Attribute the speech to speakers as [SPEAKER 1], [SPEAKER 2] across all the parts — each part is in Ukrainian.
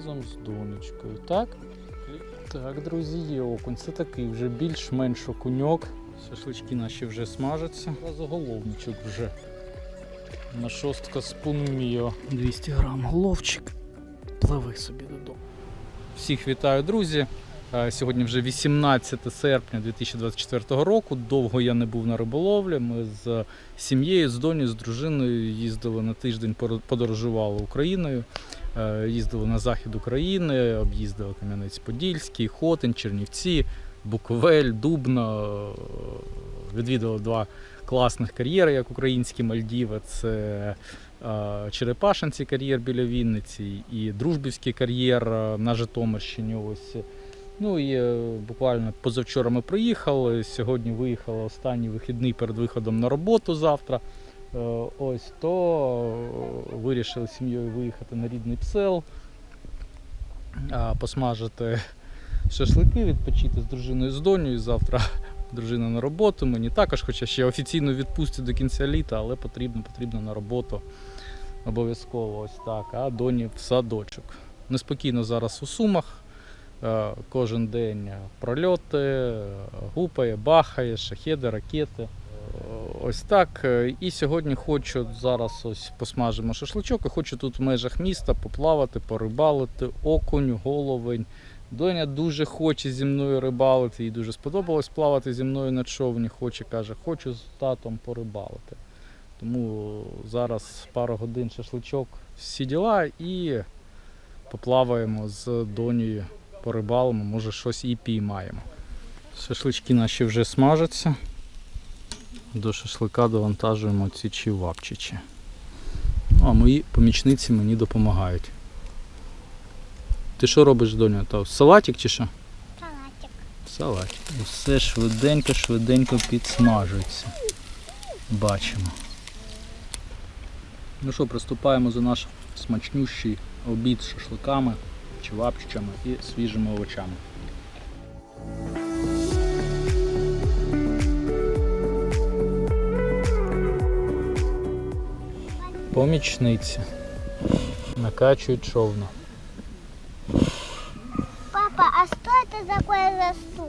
[SPEAKER 1] разом з донечкою, так? Так, друзі, є окунь. Це такий вже більш-менш окуньок. Шашлички наші вже смажаться. Заголовничок вже. На шостка спун міо. 200 грам головчик. Пливи собі додому. Всіх вітаю, друзі. Сьогодні вже 18 серпня 2024 року. Довго я не був на риболовлі. Ми з сім'єю, з доню, з дружиною їздили на тиждень, подорожували Україною. Е, Їздили на захід України, об'їздили Кам'янець-Подільський, Хотин, Чернівці, Буковель, Дубно. Е, Відвідали два класних кар'єри, як українські Мальдіви. Це е, Черепашинці кар'єр біля Вінниці і Дружбівський кар'єр на Житомирщині. Ось. Ну і буквально позавчора ми приїхали. Сьогодні виїхали останній вихідний перед виходом на роботу завтра. Е, Ось то е, вирішили сім'єю виїхати на рідний псел, посмажити шашлики, відпочити з дружиною з донею. Завтра дружина на роботу. Мені також, хоча ще офіційно відпустять до кінця літа, але потрібно, потрібно на роботу обов'язково ось так. А доні в садочок. Неспокійно зараз у Сумах. Е, Кожен день прольоти, е, гупає, бахає, шахеди, ракети. Ось так. Е, І сьогодні хочу зараз ось посмажимо шашличок. і Хочу тут в межах міста поплавати, порибалити, окунь, головень. Доня дуже хоче зі мною рибалити, їй дуже сподобалось плавати зі мною на човні. Хоче, каже, хочу з татом порибалити. Тому зараз пару годин шашличок, всі діла і поплаваємо з донею, порибалимо, може щось і піймаємо. Шашлички наші вже смажаться. До шашлика довантажуємо ці чівапчичі. Ну, а мої помічниці мені допомагають. Ти що робиш, доня? Та салатик чи що?
[SPEAKER 2] Салатик.
[SPEAKER 1] Салатик. Все швиденько, швиденько підсмажується. Бачимо. Ну що, приступаємо за наш смачнющий обід з шашликами, чевапчичами і свіжими овочами. Помічниці. Накачують човна.
[SPEAKER 2] Папа, а это такое за стул?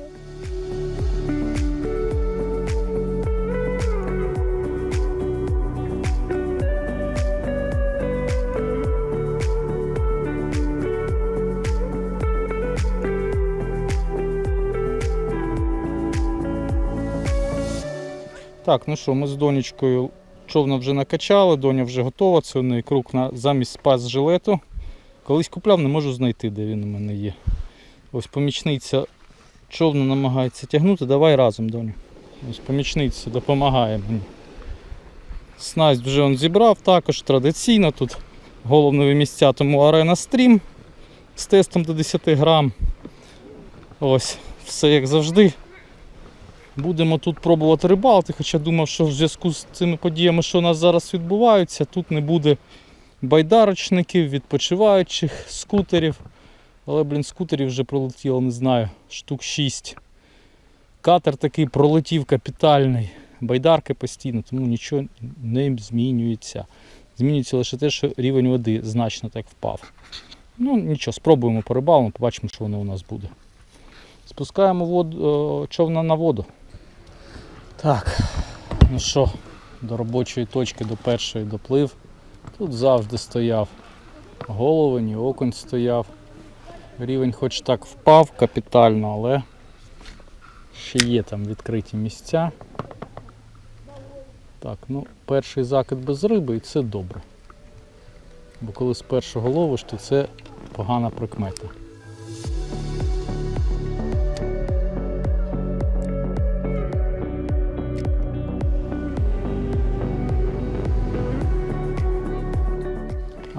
[SPEAKER 1] Так, ну що, ми з донечкою човна вже накачали, доня вже готова, це у неї круг на замість спас жилету. Колись купляв, не можу знайти, де він у мене є. Ось помічниця човна намагається тягнути, давай разом, доню. Ось помічниця допомагає мені. Снасть вже он зібрав, також традиційно тут головнові місця, тому арена стрім з тестом до 10 грам. Ось, все як завжди. Будемо тут пробувати рибалити, хоча думав, що в зв'язку з цими подіями, що у нас зараз відбуваються, тут не буде байдарочників, відпочиваючих, скутерів. Але, блін, скутерів вже пролетіло, не знаю, штук 6. Катер такий пролетів капітальний. Байдарки постійно, тому нічого не змінюється. Змінюється лише те, що рівень води значно так впав. Ну нічого, спробуємо порибалимо, побачимо, що воно у нас буде. Спускаємо воду, човна на воду. Так, ну що, до робочої точки, до першої доплив. Тут завжди стояв головень і окунь стояв. Рівень хоч так впав капітально, але ще є там відкриті місця. Так, ну перший закид без риби і це добре. Бо коли з першого ловиш, то це погана прикмета.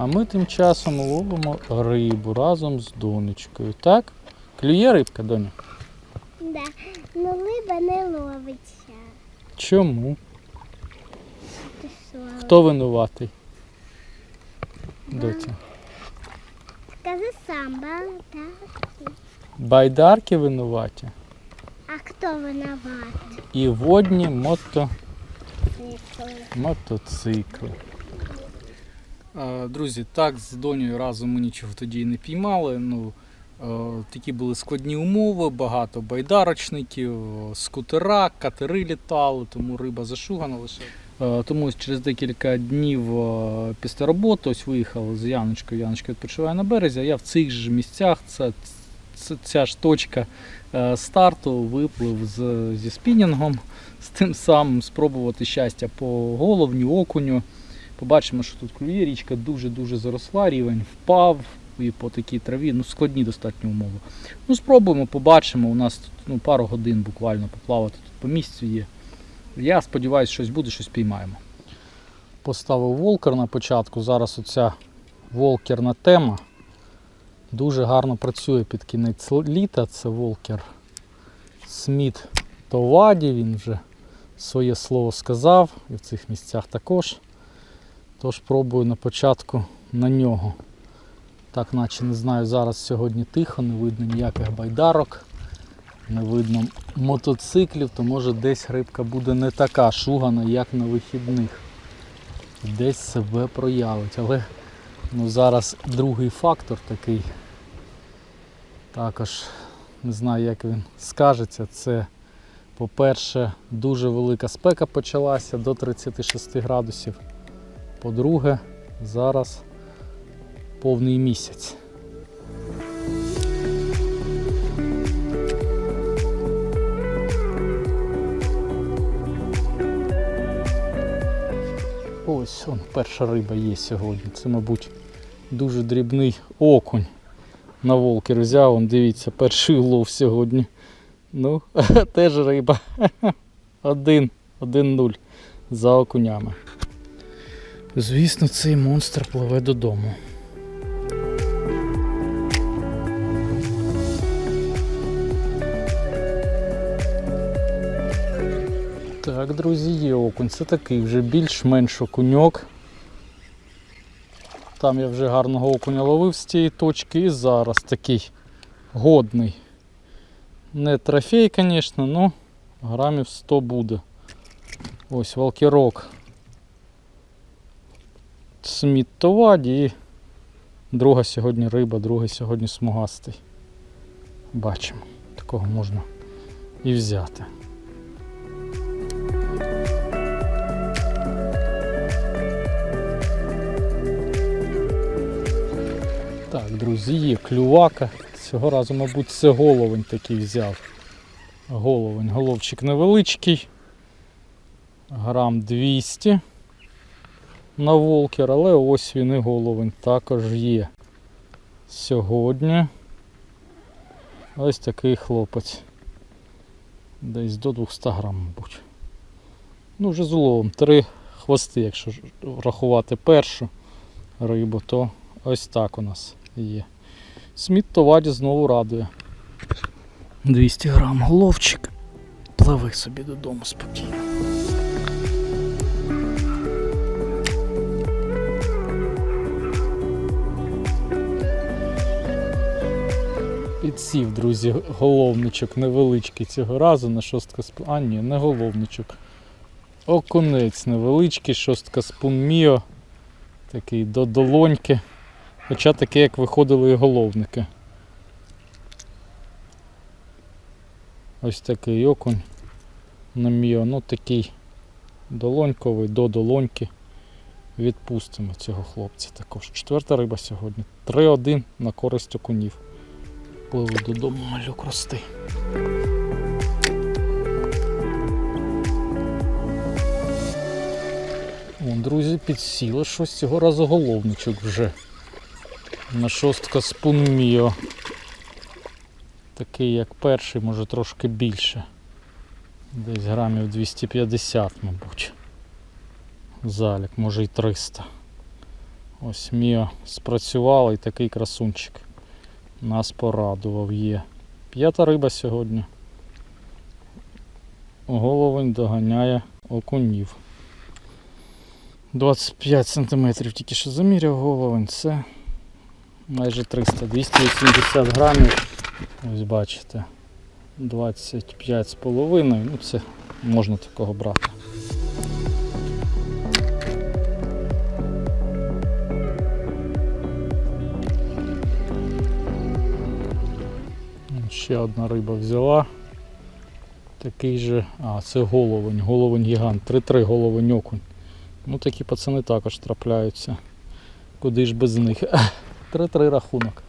[SPEAKER 1] А ми тим часом ловимо рибу разом з донечкою. Так? Клює рибка, доня?
[SPEAKER 2] Да. Ну риба не ловиться.
[SPEAKER 1] Чому?
[SPEAKER 2] Ти що?
[SPEAKER 1] Хто винуватий? Доця.
[SPEAKER 2] Скажи сам, ба, так?
[SPEAKER 1] Байдарки винуваті
[SPEAKER 2] А хто виноват?
[SPEAKER 1] і водні мото... Мотоцикли. Друзі, так, з донею разом ми нічого тоді і не піймали. Ну, такі були складні умови, багато байдарочників, скутера, катери літали, тому риба зашугана лише. Тому через декілька днів після роботи ось виїхали з Яночкою. Яночка відпочиває на березі, а я в цих ж місцях, це, це ця ж точка е, старту виплив з, зі спінінгом, з тим самим спробувати щастя по головню, окуню. Побачимо, що тут клює річка дуже-дуже заросла, рівень впав і по такій траві, ну складні достатньо умови. Ну спробуємо, побачимо. У нас тут ну, пару годин буквально поплавати тут по місцю є. Я сподіваюся, щось буде, щось піймаємо. Поставив волкер на початку. Зараз оця волкерна тема дуже гарно працює під кінець літа. Це волкер Сміт Товаді. Він вже своє слово сказав і в цих місцях також. Тож пробую на початку на нього. Так, наче не знаю, зараз сьогодні тихо, не видно ніяких байдарок, не видно мотоциклів, то може десь рибка буде не така шугана, як на вихідних. Десь себе проявить. Але ну, зараз другий фактор такий. Також не знаю, як він скажеться. Це, по-перше, дуже велика спека почалася до 36 градусів. По-друге, зараз повний місяць. Ось он, перша риба є сьогодні. Це, мабуть, дуже дрібний окунь на волкер взяв. Он, дивіться, перший улов сьогодні. Ну, теж риба. Один, один-нуль за окунями. Звісно, цей монстр пливе додому. Так, друзі, є окунь. Це такий вже більш-менш окуньок. Там я вже гарного окуня ловив з цієї точки і зараз такий годний. Не трофей, звісно, але грамів 100 буде. Ось валкірок. Сміт товаді і друга сьогодні риба, другий сьогодні смугастий. Бачимо, такого можна і взяти. Так, друзі, є клювака. Цього разу, мабуть, це головень такий взяв. Головень, головчик невеличкий. Грам 200 на волкер, але ось він і головень також є. Сьогодні ось такий хлопець. Десь до 200 грам, мабуть. Ну, вже з уловом. Три хвости, якщо ж врахувати першу рибу, то ось так у нас є. Сміт товаді знову радує. 200 грам головчик. Пливи собі додому спокійно. Підсів, друзі, головничок невеличкий цього разу на шостка спун. А ні, не головничок. Окунець невеличкий, шостка спун Міо. Такий до долоньки. Хоча таке, як виходили і головники. Ось такий окунь на Міо. Ну такий долоньковий до долоньки. Відпустимо цього хлопця також. Четверта риба сьогодні. 3-1 на користь окунів. Пливу додому малюк рости. О, друзі, підсіло щось цього разу головничок вже. На шостка спун Міо. Такий як перший, може трошки більше. Десь грамів 250, мабуть. Залік, може і 300. Ось Міо спрацювала і такий красунчик. Нас порадував є. П'ята риба сьогодні. Головень доганяє окунів. 25 см тільки що заміряв головень. Це майже 300, 280 грамів. Ось бачите. 25 з половиною. Ну це можна такого брати. Ще одна риба взяла. Такий же. А, це головень, головень гігант. 3-3 головень окунь. Ну такі пацани також трапляються. Куди ж без них? 3-3 рахунок.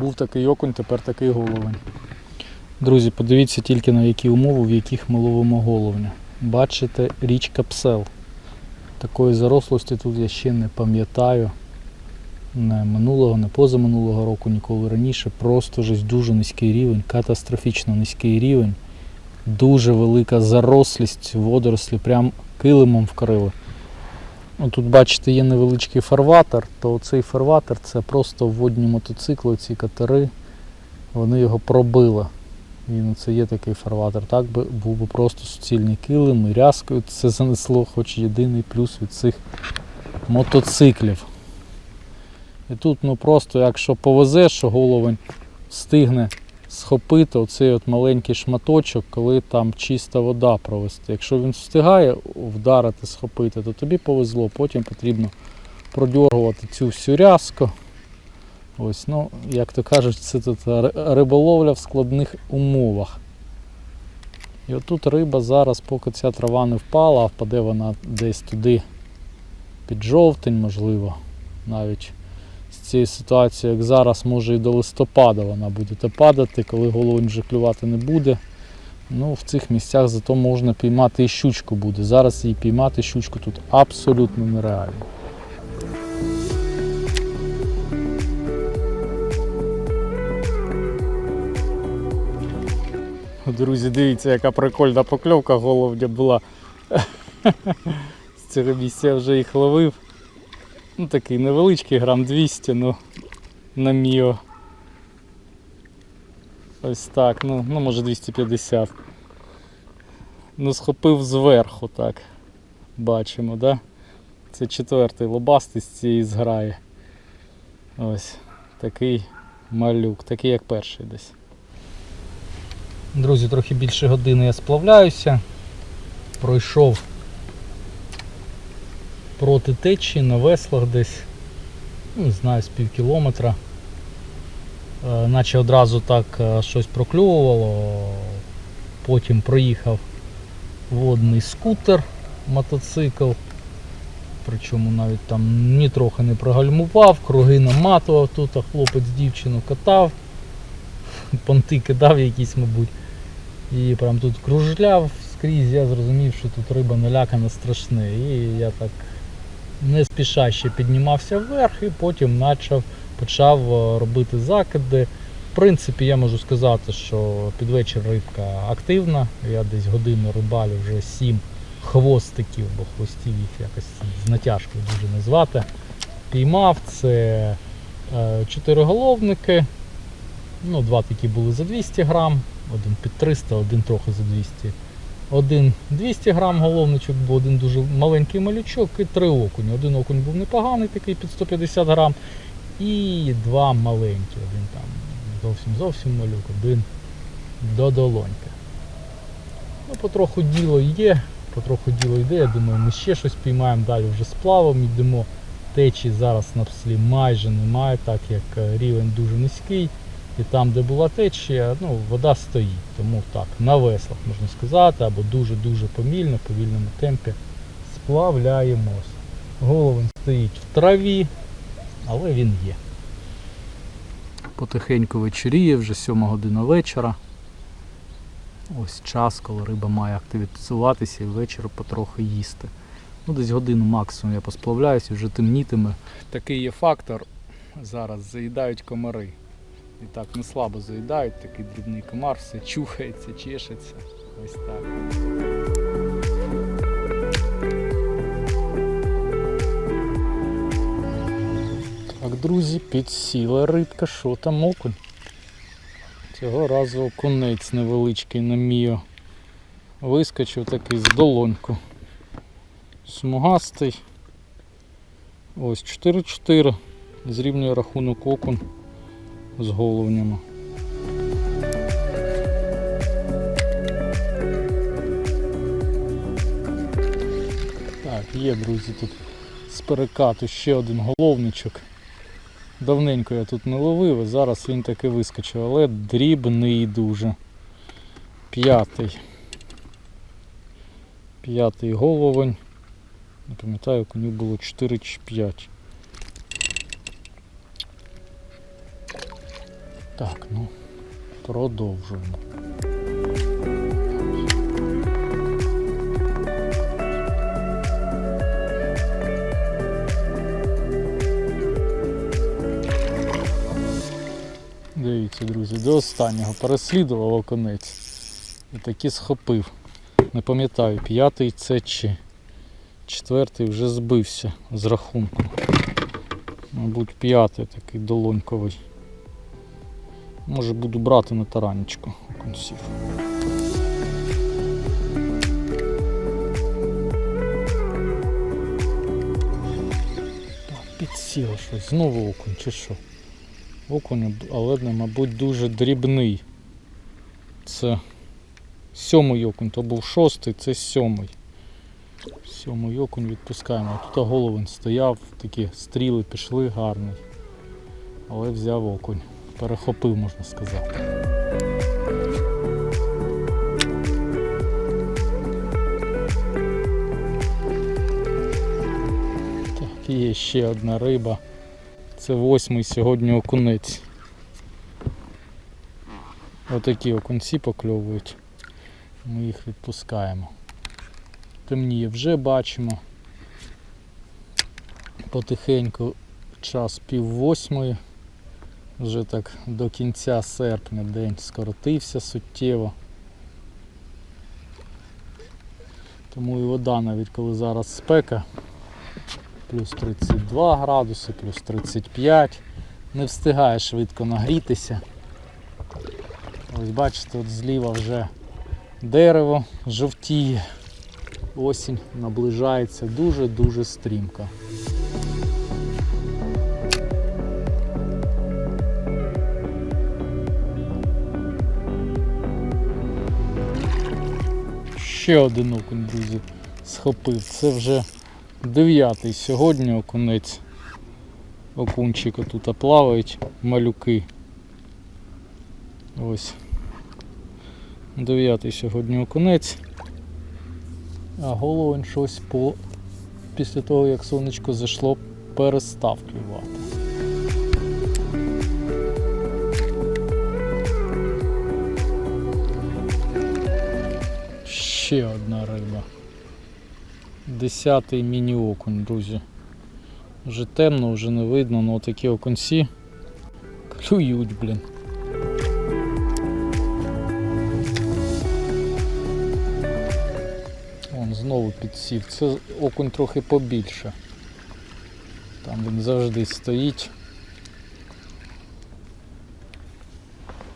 [SPEAKER 1] Був такий окунь, тепер такий головень. Друзі, подивіться тільки на які умови, в яких ми ловимо головня. Бачите, річка Псел. Такої зарослості тут я ще не пам'ятаю. Не минулого, не позаминулого року, ніколи раніше. Просто ж дуже низький рівень, катастрофічно низький рівень. Дуже велика зарослість водорослі, прям килимом вкрили. Ну, тут, бачите, є невеличкий фарватер, то цей фарватер це просто водні мотоцикли, ці катери, вони його пробили. Він це є такий фарватер. Так би був би просто суцільний килим і рязкою це занесло, хоч єдиний плюс від цих мотоциклів. І тут ну просто якщо повезе, що головень встигне схопити оцей от маленький шматочок, коли там чиста вода провести. Якщо він встигає вдарити, схопити, то тобі повезло, потім потрібно продьоргувати цю всю рязку. Ось, ну, як то кажуть, це тут риболовля в складних умовах. І отут риба зараз, поки ця трава не впала, а впаде вона десь туди під жовтень, можливо, навіть з цієї ситуації, як зараз, може і до листопада вона буде падати, коли головень вже клювати не буде. Ну, в цих місцях зато можна піймати і щучку буде. Зараз її піймати щучку тут абсолютно нереально. Друзі, дивіться, яка прикольна покльовка головня була. З цього місця вже їх ловив. Ну такий невеличкий, грам 200, ну на міо. Ось так, ну, ну може 250. Ну, схопив зверху, так. Бачимо, да? Це четвертий лобастий з цієї зграї. Ось такий малюк, такий як перший десь. Друзі, трохи більше години я сплавляюся. Пройшов проти течії на веслах десь, ну, не знаю, з пів кілометра. Е, Наче одразу так е, щось прокльовувало. Потім проїхав водний скутер, мотоцикл. Причому навіть там ні трохи не прогальмував, круги наматував тут, а хлопець дівчину катав, понти кидав якісь, мабуть. І прям тут кружляв скрізь, я зрозумів, що тут риба налякана страшне. І я так не спішаще піднімався вверх і потім почав, почав е, робити закиди. В принципі, я можу сказати, що під вечір рибка активна. Я десь годину рибалю вже сім хвостиків, бо хвостів їх якось з натяжкою дуже назвати. Піймав це е, чотириголовники. Ну, два такі були за 200 грам, один під 300, один трохи за 200. Один 200 грам головничок був, один дуже маленький малючок і три окуні. Один окунь був непоганий, такий під 150 грам, і два маленькі. Один там зовсім зовсім малюк, один до долоньки. Ну, потроху діло є, потроху діло йде. Я думаю, ми ще щось піймаємо, далі вже сплавом йдемо. Течії зараз на пслі майже немає, так як е, рівень дуже низький. І там, де була течія, ну, вода стоїть. Тому так, на веслах можна сказати, або дуже-дуже помільно, повільному темпі сплавляємось. Головень стоїть в траві, але він є. Потихеньку вечоріє, вже 7 година вечора. Ось час, коли риба має активізуватися і ввечері потрохи їсти. Ну, десь годину максимум я посплавляюся, вже темнітиме. Такий є фактор. Зараз заїдають комари. І так не слабо заїдають, такий дрібний комар, все чухається, чешеться. Ось так. Так, друзі, підсіла рибка, що там окунь? Цього разу окунець невеличкий на міо. Вискочив такий з долоньку. Смугастий. Ось 4-4. Зрівнює рахунок окунь з головнями. Так, є, друзі, тут з перекату ще один головничок. Давненько я тут не ловив, зараз він таки вискочив, але дрібний дуже. П'ятий. П'ятий головень. Не пам'ятаю, нього було 4 чи 5. Так, ну, продовжуємо. Дивіться, друзі, до останнього переслідував оконець. І таки схопив. Не пам'ятаю, п'ятий це чи четвертий вже збився з рахунку. Мабуть, п'ятий такий долоньковий. Може буду брати на таранечку окунців. Так, Підсіло щось. Знову окунь чи що? Окунь, але, мабуть, дуже дрібний. Це сьомий окунь, то був шостий, це сьомий. Сьомий окунь відпускаємо. Тут головин стояв, такі стріли пішли гарний. Але взяв окунь. Перехопив, можна сказати. Так, є ще одна риба. Це восьмий сьогодні окунець. Отакі окунці покльовують. Ми їх відпускаємо. Темніє вже бачимо. Потихеньку час пів восьмої. Вже так до кінця серпня день скоротився суттєво. Тому і вода навіть коли зараз спека, плюс 32 градуси, плюс 35, не встигає швидко нагрітися. Ось бачите, от зліва вже дерево жовтіє. Осінь наближається дуже-дуже стрімко. Ще один окунь, друзі, схопив. Це вже дев'ятий сьогодні окунець. Окунчика тут плавають малюки. Ось. Дев'ятий сьогодні окунець. А головень щось по... після того, як сонечко зайшло, перестав клювати. Ще одна риба. Десятий міні-окунь, друзі. Вже темно, вже не видно, але такі окунці клюють, блін. Вон знову підсів. Це окунь трохи побільше. Там він завжди стоїть.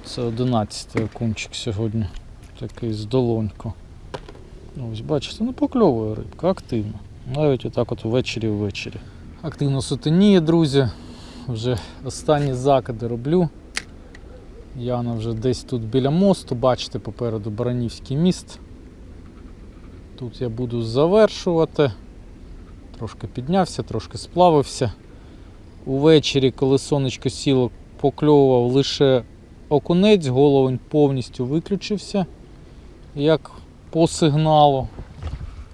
[SPEAKER 1] Це 11 окунчик сьогодні. Такий з долоньку. Ну, Ось бачите, ну покльовує рибка активно. Навіть отак от ввечері ввечері. Активно сутеніє, друзі. Вже останні закиди роблю. Яна вже десь тут біля мосту, бачите, попереду Баранівський міст. Тут я буду завершувати. Трошки піднявся, трошки сплавився. Увечері, коли сонечко сіло, покльовував лише окунець, головень повністю виключився, як по сигналу.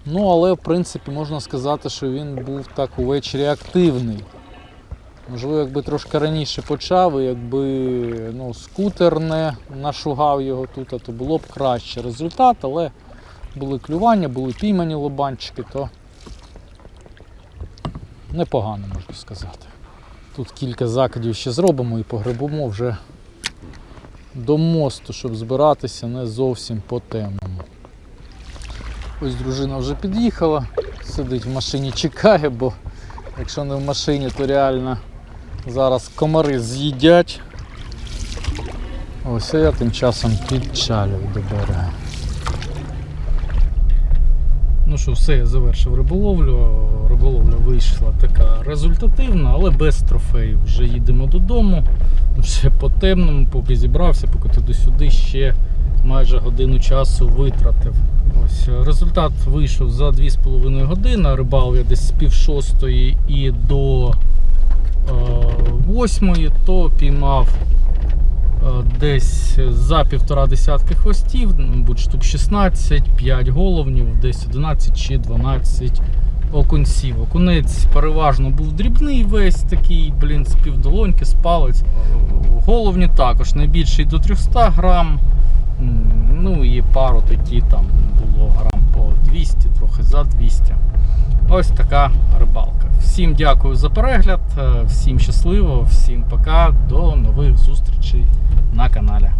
[SPEAKER 1] Ну, але в принципі можна сказати, що він був так увечері активний. Можливо, якби трошки раніше почав, і якби ну, скутер не нашугав його тут, то було б краще результат, але були клювання, були піймані лобанчики, то непогано можна сказати. Тут кілька закидів ще зробимо і погребемо вже до мосту, щоб збиратися не зовсім по темному. Ось дружина вже під'їхала, сидить в машині, чекає, бо якщо не в машині, то реально зараз комари з'їдять. Ось а я тим часом підчалюю до берега. Ну що, все, я завершив риболовлю. Риболовля вийшла така результативна, але без трофеїв. Вже їдемо додому. Вже по темному, поки зібрався, поки туди-сюди ще майже годину часу витратив. Ось е, результат вийшов за 2,5 години. Рибав я десь з пів шостої і до е, восьмої, то піймав е, десь за півтора десятки хвостів, мабуть, штук 16, 5 головнів, десь 11 чи 12 окунців. Окунець переважно був дрібний весь такий, блін, з півдолоньки, з палець. Головні також найбільший до 300 грам. Ну і пару такі там було грам по 200, трохи за 200. Ось така рибалка. Всім дякую за перегляд, е, всім щасливо, всім пока, до нових зустрічей на каналі.